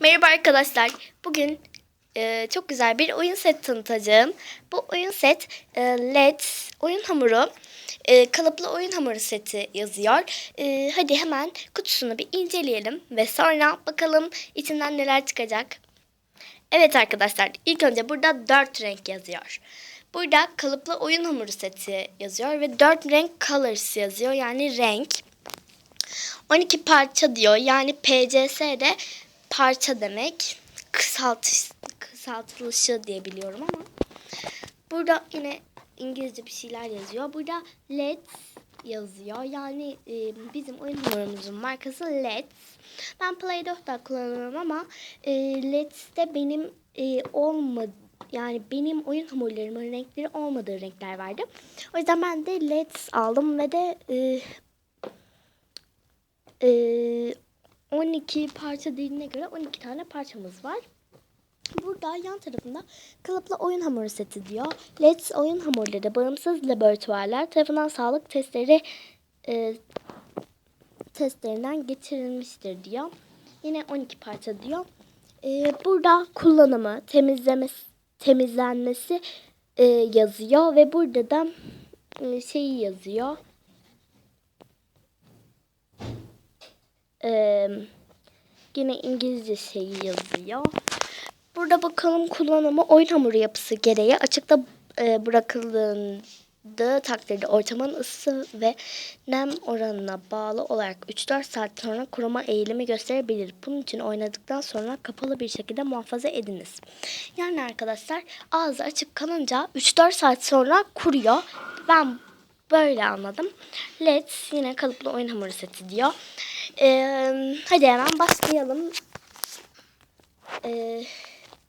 Merhaba arkadaşlar. Bugün e, çok güzel bir oyun set tanıtacağım. Bu oyun set e, LED oyun hamuru, e, kalıplı oyun hamuru seti yazıyor. E, hadi hemen kutusunu bir inceleyelim ve sonra bakalım içinden neler çıkacak. Evet arkadaşlar ilk önce burada 4 renk yazıyor. Burada kalıplı oyun hamuru seti yazıyor ve 4 renk colors yazıyor yani renk. 12 parça diyor. Yani PCS de parça demek. Kısaltış, kısaltılışı diye biliyorum ama. Burada yine İngilizce bir şeyler yazıyor. Burada LED yazıyor. Yani e, bizim oyun hamurumuzun markası LED. Ben Play-Doh'da kullanıyorum ama e, LED de benim e, olmadı yani benim oyun hamurlarımın renkleri olmadığı renkler vardı. O yüzden ben de LED aldım ve de e, ee, 12 parça dediğine göre 12 tane parçamız var. Burada yan tarafında kalıplı oyun hamuru seti diyor. Let's oyun hamurları bağımsız laboratuvarlar tarafından sağlık testleri e, testlerinden geçirilmiştir diyor. Yine 12 parça diyor. Ee, burada kullanımı, temizlemesi, temizlenmesi e, yazıyor ve burada da e, şeyi yazıyor. Ee, yine İngilizce şeyi yazıyor. Burada bakalım kullanımı oyun hamuru yapısı gereği açıkta e, bırakıldığı takdirde ortamın ısı ve nem oranına bağlı olarak 3-4 saat sonra kuruma eğilimi gösterebilir. Bunun için oynadıktan sonra kapalı bir şekilde muhafaza ediniz. Yani arkadaşlar ağzı açık kalınca 3-4 saat sonra kuruyor. Ben böyle anladım. Let's yine kalıplı oyun hamuru seti diyor. Ee, hadi hemen başlayalım ee,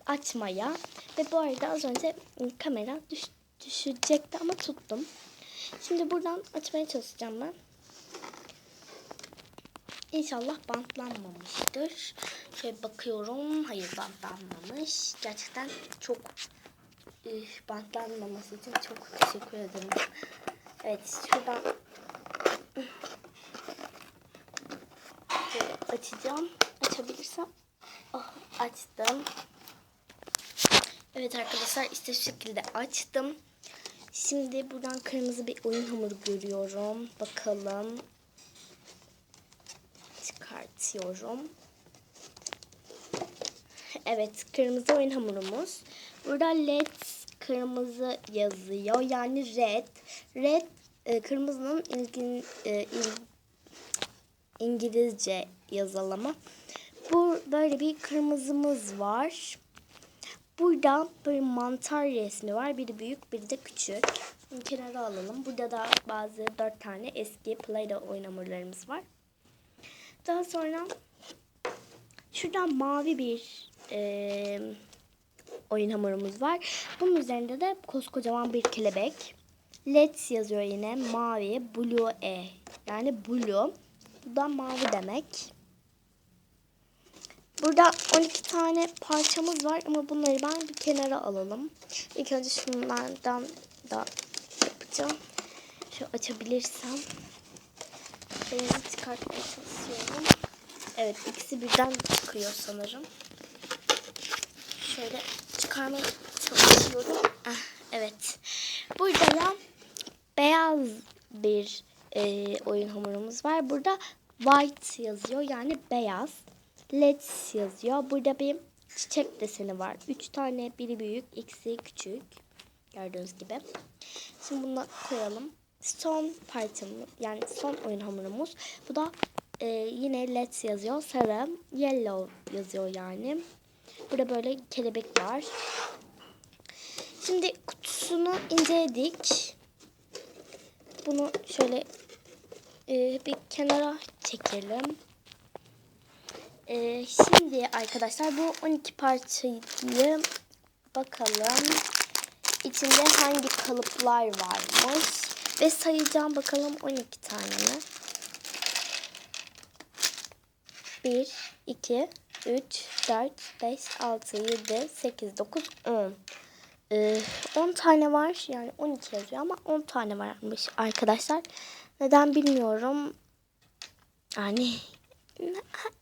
açmaya. Ve bu arada az önce kamera düş, düşecekti ama tuttum. Şimdi buradan açmaya çalışacağım ben. İnşallah bantlanmamıştır. Şöyle bakıyorum. Hayır bantlanmamış. Gerçekten çok e, bantlanmaması için çok teşekkür ederim. Evet şuradan açacağım. Açabilirsem. Oh, açtım. Evet arkadaşlar işte şu şekilde açtım. Şimdi buradan kırmızı bir oyun hamuru görüyorum. Bakalım. Çıkartıyorum. Evet kırmızı oyun hamurumuz. Burada led kırmızı yazıyor. Yani red. Red e, kırmızının ilgin, e, il, İngilizce yazılımı. Bu böyle bir kırmızımız var. Burada böyle mantar resmi var. Biri büyük, biri de küçük. Kenara alalım. Burada da bazı dört tane eski Play-Doh oyun hamurlarımız var. Daha sonra şuradan mavi bir e, oyun hamurumuz var. Bunun üzerinde de koskocaman bir kelebek. Let's yazıyor yine. Mavi, blue e. Yani blue. Bu da mavi demek. Burada 12 tane parçamız var ama bunları ben bir kenara alalım. İlk önce şunlardan da yapacağım. Şu açabilirsem. Beyazı çıkartmaya çalışıyorum. Evet ikisi birden çıkıyor sanırım. Şöyle çıkarmaya çalışıyorum. Ah, evet. Burada da beyaz bir e, oyun hamurumuz var. Burada white yazıyor yani beyaz. Let's yazıyor. Burada bir çiçek deseni var. Üç tane biri büyük, ikisi küçük. Gördüğünüz gibi. Şimdi bunu koyalım. Son parçamız yani son oyun hamurumuz. Bu da e, yine let's yazıyor. Sarı, yellow yazıyor yani. Burada böyle kelebek var. Şimdi kutusunu inceledik. Bunu şöyle e, bir kenara çekelim. E, şimdi arkadaşlar bu 12 parçayı bakalım. İçinde hangi kalıplar varmış. Ve sayacağım bakalım 12 tane mi? 1, 2, 3, 4, 5, 6, 7, 8, 9, 10. Ee, 10 tane var. Yani 12 yazıyor ama 10 tane varmış arkadaşlar. Neden bilmiyorum. Yani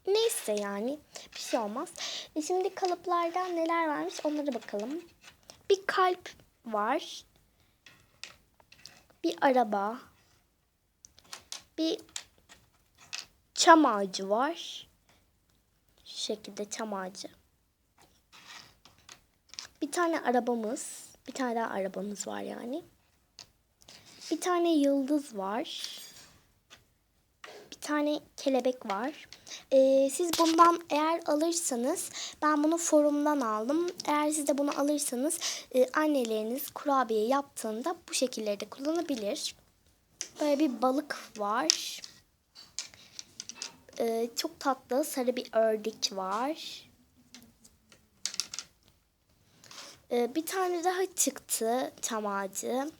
Neyse yani bir şey olmaz. E şimdi kalıplardan neler varmış onlara bakalım. Bir kalp var. Bir araba. Bir çam ağacı var. Şu şekilde çam ağacı. Tane arabamız. Bir tane daha arabamız var yani. Bir tane yıldız var. Bir tane kelebek var. Ee, siz bundan eğer alırsanız ben bunu forumdan aldım. Eğer siz de bunu alırsanız e, anneleriniz kurabiye yaptığında bu şekilleri de kullanabilir. Böyle bir balık var. Ee, çok tatlı sarı bir ördek var. Ee, bir tane daha çıktı çam ağacı.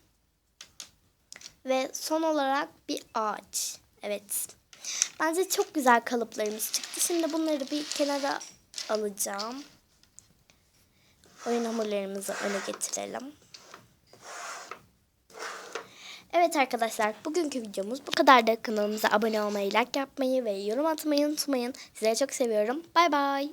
Ve son olarak bir ağaç. Evet. Bence çok güzel kalıplarımız çıktı. Şimdi bunları bir kenara alacağım. Oyun hamurlarımızı öne getirelim. Evet arkadaşlar bugünkü videomuz bu kadar da kanalımıza abone olmayı, like yapmayı ve yorum atmayı unutmayın. Sizleri çok seviyorum. Bay bay.